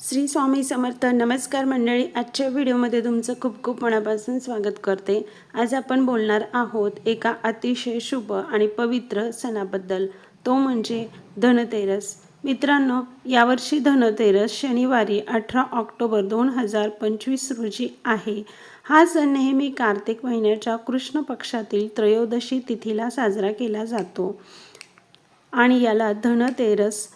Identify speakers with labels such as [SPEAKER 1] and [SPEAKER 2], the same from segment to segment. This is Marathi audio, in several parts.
[SPEAKER 1] श्री स्वामी समर्थ नमस्कार मंडळी आजच्या व्हिडिओमध्ये तुमचं खूप खूप मनापासून स्वागत करते. आज आपण बोलणार आहोत एका अतिशय शुभ आणि पवित्र सणाबद्दल. तो म्हणजे धनतेरस. मित्रांनो यावर्षी धनतेरस शनिवारी अठरा ऑक्टोबर दोन हजार पंचवीस रोजी आहे. हा सण नेहमी कार्तिक महिन्याच्या कृष्ण पक्षातील त्रयोदशी तिथीला साजरा केला जातो. आणि याला धनतेरस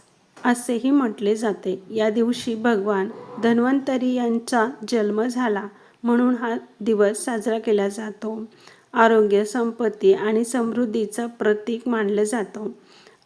[SPEAKER 1] असेही म्हटले जाते. या दिवशी भगवान धन्वंतरी यांचा जन्म झाला म्हणून हा दिवस साजरा केला जातो. आरोग्य संपत्ती आणि समृद्धीचं प्रतीक मानलं जातं.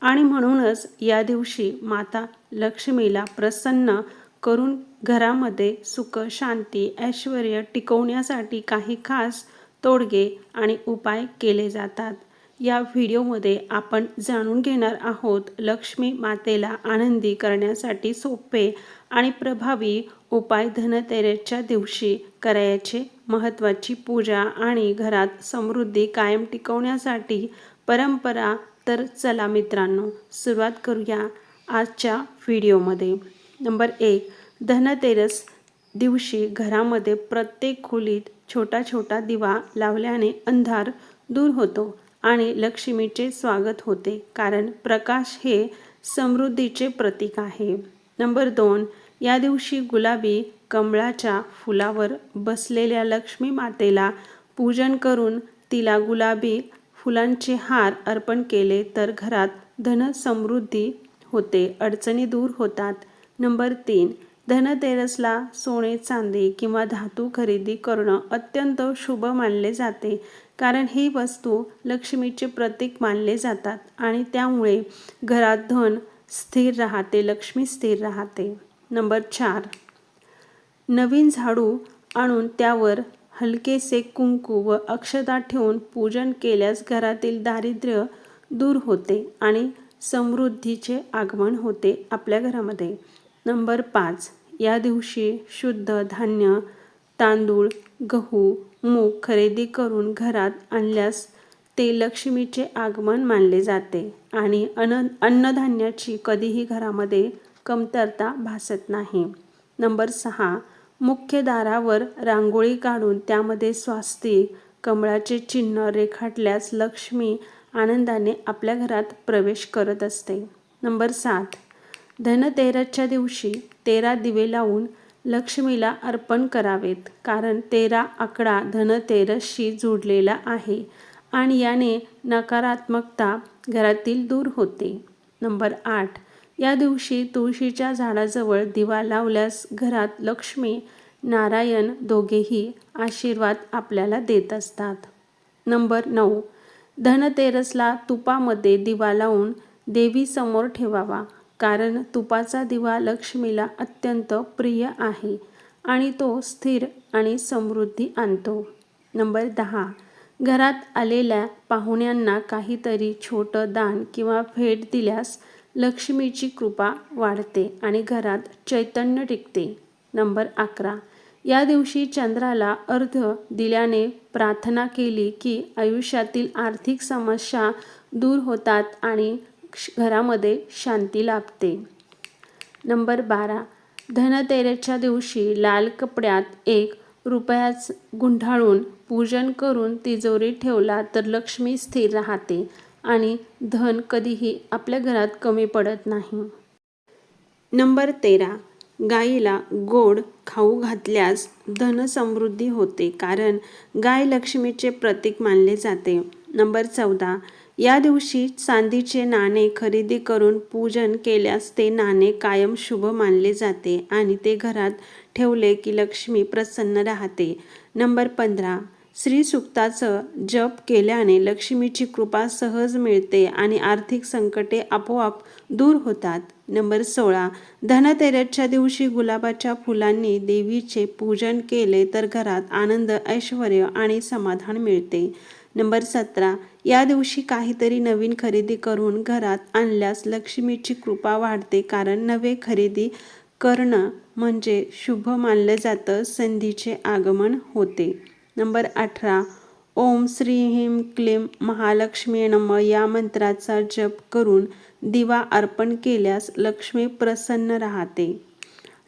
[SPEAKER 1] आणि म्हणूनच या दिवशी माता लक्ष्मीला प्रसन्न करून घरामध्ये सुख शांती ऐश्वर टिकवण्यासाठी काही खास तोडगे आणि उपाय केले जातात. या व्हिडिओमध्ये आपण जाणून घेणार आहोत लक्ष्मी मातेला आनंदी करण्यासाठी सोपे आणि प्रभावी उपाय धनतेरसच्या दिवशी करायचे महत्त्वाची पूजा आणि घरात समृद्धी कायम टिकवण्यासाठी परंपरा. तर चला मित्रांनो सुरुवात करूया आजच्या व्हिडिओमध्ये. नंबर एक धनतेरस दिवशी घरामध्ये प्रत्येक खोलीत छोटा छोटा दिवा लावल्याने अंधार दूर होतो. आणि लक्ष्मीचे स्वागत होते कारण प्रकाश हे समृद्धीचे प्रतीक आहे. नंबर दोन या दिवशी गुलाबी कमळाच्या फुलावर बसलेल्या लक्ष्मी मातेला पूजन करून तिला गुलाबी फुलांचे हार अर्पण केले तर घरात धन समृद्धी होते अडचणी दूर होतात. नंबर तीन धनतेरसला सोने चांदी किंवा धातू खरेदी करणं अत्यंत शुभ मानले जाते. कारण ही वस्तू लक्ष्मीचे प्रतीक मानले जातात आणि त्यामुळे घरात धन स्थिर राहते लक्ष्मी स्थिर राहते. नंबर चार. नवीन झाडू आणून त्यावर हलकेसे कुंकू व अक्षता ठेवून पूजन केल्यास घरातील दारिद्र्य दूर होते आणि समृद्धीचे आगमन होते आपल्या घरामध्ये. नंबर पाच. या दिवशी शुद्ध धान्य तांदूळ गहू मूग खरेदी करून घरात आणल्यास ते लक्ष्मीचे आगमन मानले जाते आणि अन्न अन्नधान्याची कधीही घरामध्ये कमतरता भासत नाही. नंबर सहा मुख्य दारावर रांगोळी काढून त्यामध्ये स्वास्तिक कमळाचे चिन्ह रेखाटल्यास लक्ष्मी आनंदाने आपल्या घरात प्रवेश करत असते. नंबर सात धनतेरसच्या दिवशी तेरा दिवे लावून लक्ष्मीला अर्पण करावेत कारण तेरा आकडा धनतेरसशी जोडलेला आहे आणि याने नकारात्मकता घरातील दूर होते. नंबर आठ. या दिवशी तुळशीच्या झाडाजवळ दिवा लावल्यास घरात लक्ष्मी नारायण दोघेही आशीर्वाद आपल्याला देत असतात. नंबर नऊ. धनतेरसला तुपामध्ये दिवा लावून देवीसमोर ठेवावा. कारण तुपाचा दिवा लक्ष्मीला अत्यंत प्रिय आहे आणि तो स्थिर आणि समृद्धी आणतो. नंबर दहा. घरात आलेल्या पाहुण्यांना काहीतरी छोटं दान किंवा भेट दिल्यास लक्ष्मीची कृपा वाढते आणि घरात चैतन्य टिकते. नंबर अकरा. या दिवशी चंद्राला अर्ध दिल्याने प्रार्थना केली की आयुष्यातील आर्थिक समस्या दूर होतात आणि घरामध्ये शांती लाभते. नंबर बारा. धनतेरेच्या दिवशी लाल कपड्यात एक रुपयाच गुंढाळून पूजन करून तिजोरी ठेवला तर लक्ष्मी स्थिर राहते आणि धन कधीही आपल्या घरात कमी पडत नाही. नंबर तेरा. गाईला गोड खाऊ घातल्यास धनसमृद्धी होते कारण गाय लक्ष्मीचे प्रतीक मानले जाते. नंबर चौदा. या दिवशी चांदीचे नाणे खरेदी करून पूजन केल्यास ते नाणे कायम शुभ मानले जाते आणि ते घरात ठेवले की लक्ष्मी प्रसन्न राहते. नंबर पंधरा. श्रीसुक्ताचं जप केल्याने लक्ष्मीची कृपा सहज मिळते आणि आर्थिक संकटे आपोआप दूर होतात. नंबर सोळा. धनतेरसच्या दिवशी गुलाबाच्या फुलांनी देवीचे पूजन केले तर घरात आनंद ऐश्वर आणि समाधान मिळते. नंबर सतरा. या दिवशी काहीतरी नवीन खरेदी करून घरात आणल्यास लक्ष्मीची कृपा वाढते कारण नवे खरेदी करणं म्हणजे शुभ मानलं जातं संधीचे आगमन होते. नंबर अठरा. ओम श्री ह्रीं क्लीम महालक्ष्मी नम. या मंत्राचा जप करून दिवा अर्पण केल्यास लक्ष्मी प्रसन्न राहते.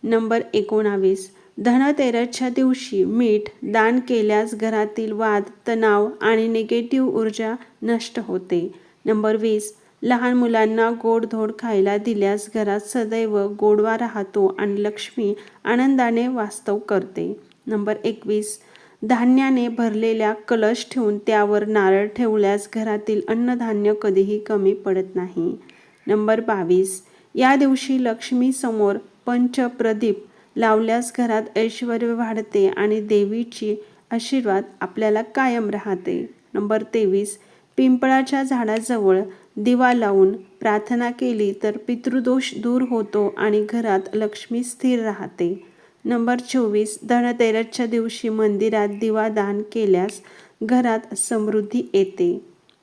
[SPEAKER 1] नंबर एकोणावीस. धनतेरसच्या दिवशी मीठ दान केल्यास घरातील वाद तणाव आणि निगेटिव्ह ऊर्जा नष्ट होते. नंबर वीस. लहान मुलांना गोडधोड खायला दिल्यास घरात सदैव गोडवा राहतो आणि लक्ष्मी आनंदाने वास्तव करते. नंबर एकवीस. धान्याने भरलेल्या कलश ठेवून त्यावर नारळ ठेवल्यास घरातील अन्नधान्य कधीही कमी पडत नाही. नंबर बावीस. या दिवशी लक्ष्मीसमोर पंचप्रदीप लावल्यास घरात ऐश्वर वाढते आणि देवीची आशीर्वाद आपल्याला कायम राहते. नंबर तेवीस. पिंपळाच्या झाडाजवळ दिवा लावून प्रार्थना केली तर पितृदोष दूर होतो आणि घरात लक्ष्मी स्थिर राहते. नंबर चोवीस धनतेरसच्या दिवशी मंदिरात दिवा दान केल्यास घरात समृद्धी येते.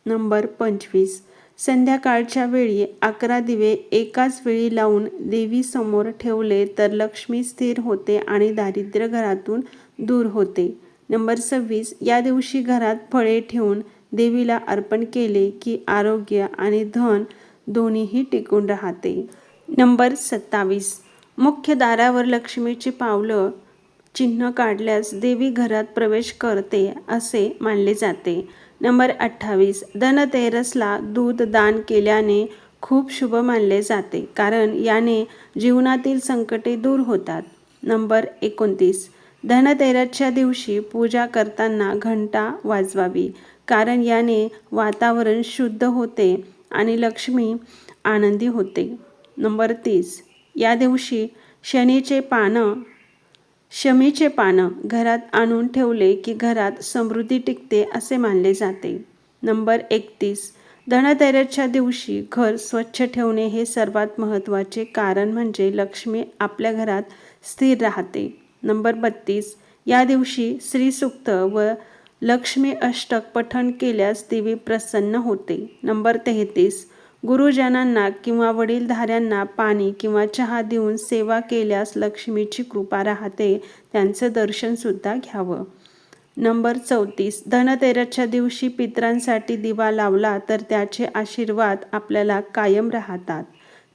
[SPEAKER 1] नंबर पंचवीस संध्याकाळच्या वेळी अकरा दिवे एकाच वेळी लावून देवीसमोर ठेवले तर लक्ष्मी स्थिर होते आणि दारिद्र्य घरातून दूर होते. नंबर सव्वीस या दिवशी घरात फळे ठेवून देवीला अर्पण केले की आरोग्य आणि धन दोन्हीही टिकून राहते. नंबर सत्तावीस मुख्य दारावर लक्ष्मीची पावलं चिन्ह काढल्यास देवी घरात प्रवेश करते असे मानले जाते. नंबर अठ्ठावीस. धनतेरसला दूध दान केल्याने खूप शुभ मानले जाते कारण याने जीवनातील संकटे दूर होतात. नंबर एकोणतीस. धनतेरसच्या दिवशी पूजा करताना घंटा वाजवावी कारण याने वातावरण शुद्ध होते आणि लक्ष्मी आनंदी होते. नंबर तीस. या दिवशी शनीचे पानं शमीचे पानं घरात आणून ठेवले की घरात समृद्धी टिकते असे मानले जाते. नंबर एकतीस. धनतेरसच्या दिवशी घर स्वच्छ ठेवणे हे सर्वात महत्त्वाचे कारण म्हणजे लक्ष्मी आपल्या घरात स्थिर राहते. नंबर बत्तीस. या दिवशी श्रीसुक्त व लक्ष्मी अष्टक पठण केल्यास देवी प्रसन्न होते. नंबर तेहतीस. गुरुजनांना किंवा वडीलधाऱ्यांना पाणी किंवा चहा देऊन सेवा केल्यास लक्ष्मीची कृपा राहते त्यांचं दर्शनसुद्धा घ्यावं. नंबर चौतीस. धनतेरसच्या दिवशी पित्रांसाठी दिवा लावला तर त्याचे आशीर्वाद आपल्याला कायम राहतात.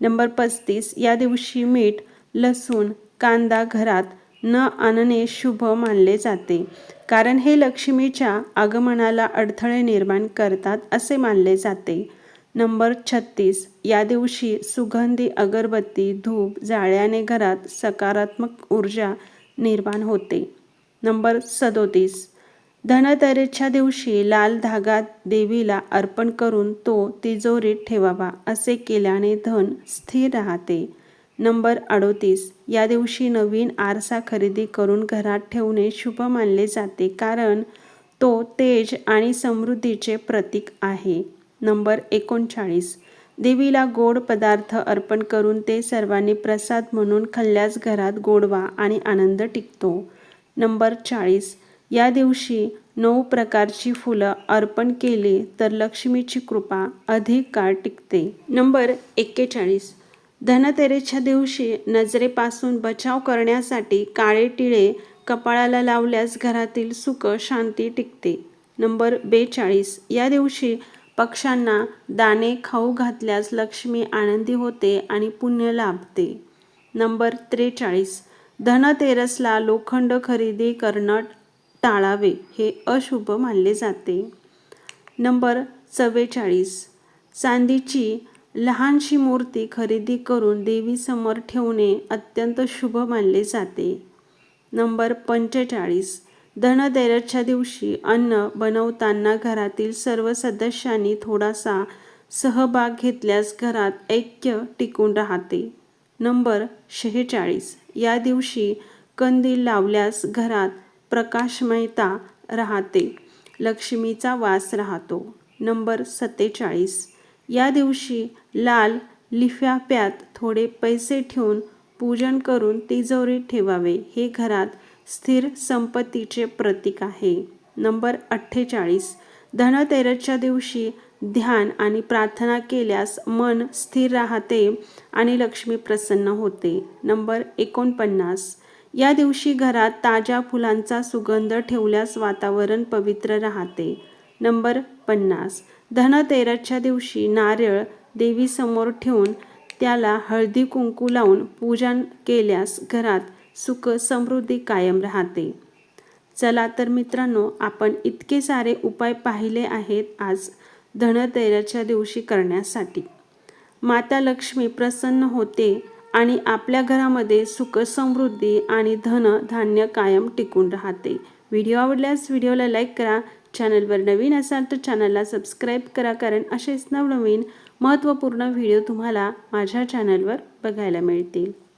[SPEAKER 1] नंबर पस्तीस. या दिवशी मीठ लसूण कांदा घरात न आणणे शुभ मानले जाते. कारण हे लक्ष्मीच्या आगमनाला अडथळे निर्माण करतात असे मानले जाते. नंबर छत्तीस. या दिवशी सुगंधी अगरबत्ती धूप जाळ्याने घरात सकारात्मक ऊर्जा निर्माण होते. नंबर सदोतीस. धनतेरसच्या दिवशी लाल धागा देवीला अर्पण करून तो तिजोरीत ठेवावा असे केल्याने धन स्थिर राहते. नंबर अडोतीस. या दिवशी नवीन आरसा खरेदी करून घरात ठेवणे शुभ मानले जाते कारण तो तेज आणि समृद्धीचे प्रतीक आहे. नंबर एकोणचाळीस. देवीला गोड पदार्थ अर्पण करून ते सर्वांनी प्रसाद म्हणून खाल्ल्यास घरात गोडवा आणि आनंद टिकतो. नंबर चाळीस. या दिवशी नऊ प्रकारची फुलं अर्पण केली तर लक्ष्मीची कृपा अधिक काळ टिकते. नंबर एक्केचाळीस. धनतेरेच्या दिवशी नजरेपासून बचाव करण्यासाठी काळे टिळे कपाळाला लावल्यास घरातील सुख शांती टिकते. नंबर बेचाळीस. या दिवशी पक्ष्यांना दाणे खाऊ घातल्यास लक्ष्मी आनंदी होते आणि पुण्य लाभते. नंबर त्रेचाळीस. धनतेरसला लोखंड खरेदी करणं टाळावे हे अशुभ मानले जाते. नंबर चव्वेचाळीस. चांदीची लहानशी मूर्ती खरेदी करून देवीसमोर ठेवणे अत्यंत शुभ मानले जाते. नंबर पंचेचाळीस. धनतेरसच्या दिवशी अन्न बनवताना घरातील सर्व सदस्यांनी थोडासा सहभाग घेतल्यास घरात ऐक्य टिकून राहते. नंबर शेहेचाळीस. या दिवशी कंदील लावल्यास घरात प्रकाशमयता राहते. लक्ष्मीचा वास राहतो. नंबर सत्तेचाळीस. या दिवशी लाल लिफाफ्यात थोडे पैसे ठेवून पूजन करून तिजोरीत ठेवावे. हे घरात स्थिर संपत्तीचे प्रतीक आहे. नंबर अठ्ठेचाळीस. धनतेरसच्या दिवशी ध्यान आणि प्रार्थना केल्यास मन स्थिर राहते आणि लक्ष्मी प्रसन्न होते. नंबर एकोणपन्नास. या दिवशी घरात ताज्या फुलांचा सुगंध ठेवल्यास वातावरण पवित्र राहते. नंबर पन्नास. धनतेरसच्या दिवशी नारळ देवीसमोर ठेवून त्याला हळदी कुंकू लावून पूजन केल्यास घरात सुख समृद्धी कायम राहते. चला तर मित्रांनो आपण इतके सारे उपाय पाहिले आहेत आज धनतेराच्या दिवशी करण्यासाठी. माता लक्ष्मी प्रसन्न होते आणि आपल्या घरामध्ये सुख समृद्धी आणि धन धान्य कायम टिकून राहते. व्हिडिओ आवडल्यास व्हिडिओला लाईक करा चॅनलवर नवीन असाल तर चॅनलला सबस्क्राईब करा कारण असेच नवनवीन महत्त्वपूर्ण व्हिडिओ तुम्हाला माझ्या चॅनलवर बघायला मिळतील.